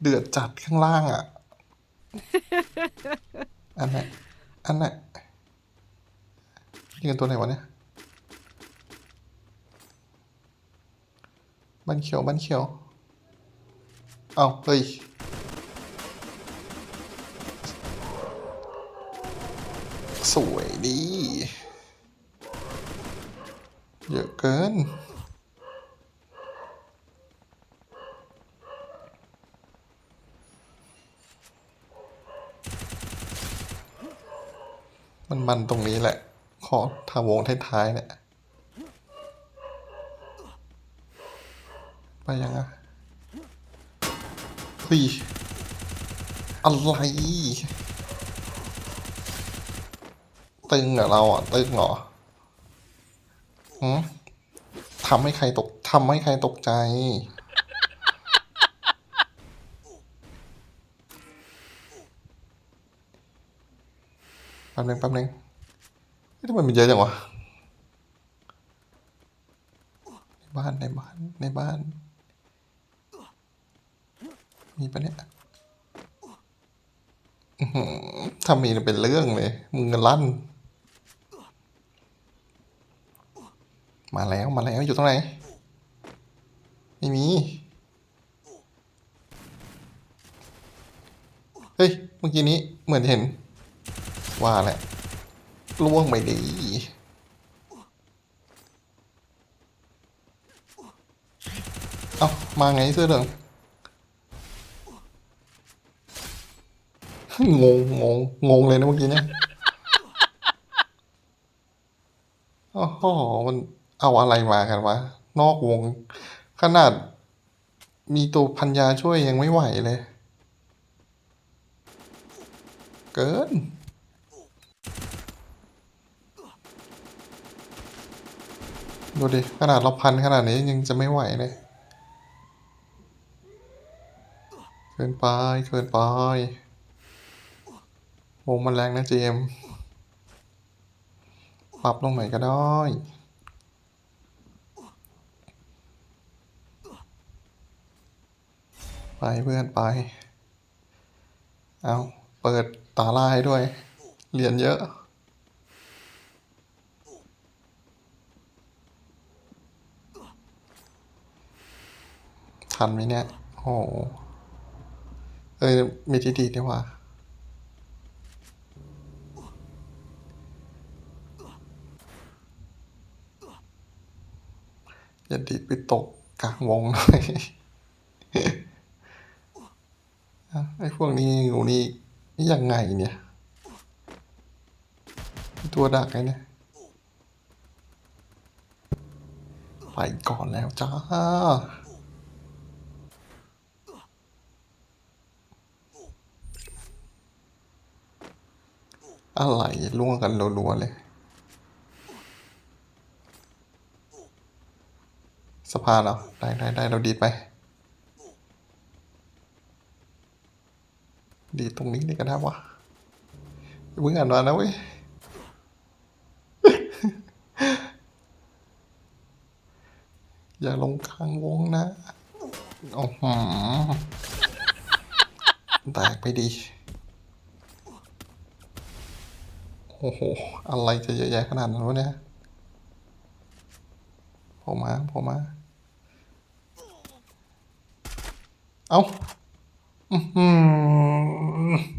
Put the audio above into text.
เดือดจัดข้างล่างอะ อันไหนอันไหนยิงกันตัวไหนวะเนี่ยบ้านเขียวบ้านเขียว เอาเฮ้ย สวยดี เยอะเกิน มันมันตรงนี้แหละ ขอทาวงท้ายๆเนี่ย ไปยังอะเฮ้ยอะไรตึงเหรอเราอะตึงเหรอหืมทำให้ใครตกทำให้ใครตกใจ ป๊บนึงแป๊บนึงทำไมมันเยอะจังวะ ในบ้านในบ้านในบ้าน มีปะเนี่ยถ้ามีเป็นเรื่องเลย มึงกันลั่น มาแล้วมาแล้วอยู่ตรงไหน ไม่มี เฮ้ย เมื่อกี้นี้เหมือนเห็น ว่าแหละล่วงไปดีเอ้ามาไงเสื้อเหลืองงงงงงงเลยนะเมื่อกี้เนี่ยโอ้โหมันเอาอะไรมากันวะ นอกวง ขนาด มีตัวพันยาช่วยยังไม่ไหวเลย เกิน ดูดิ ขนาดเราพันขนาดนี้ยังจะไม่ไหวเลยเกินไป เกินไปวงมันแรงนะเจม ปรับลงไหนก็ได้ไปเพื่อนไป เอาเปิดตาล่าให้ด้วยเหรียญเยอะ ทันไหมเนี่ย โอ้เอ้ยมีที่ดีดีว่าอย่าดีไปตกกลางวงหน่อยไอ้พวกนี้งูนี่ยังไงเนี่ย ตัวดักไงเนี่ย ไปก่อนแล้วจ้า อะไรล่วงกันรัวๆเลยสะพานเรอได้ได้ได้เราดีไป ดีตรงนี้เลยก็ได้วะอย่าเพิ่งอ่านมานะเว้ยอย่าลงกลางวงนะ โอ้โหแตกไปดี โอ้โห อะไรจะเยอะแยะขนาดนั้นวะเนี่ยพอมาพอมา เอ้าอือหือ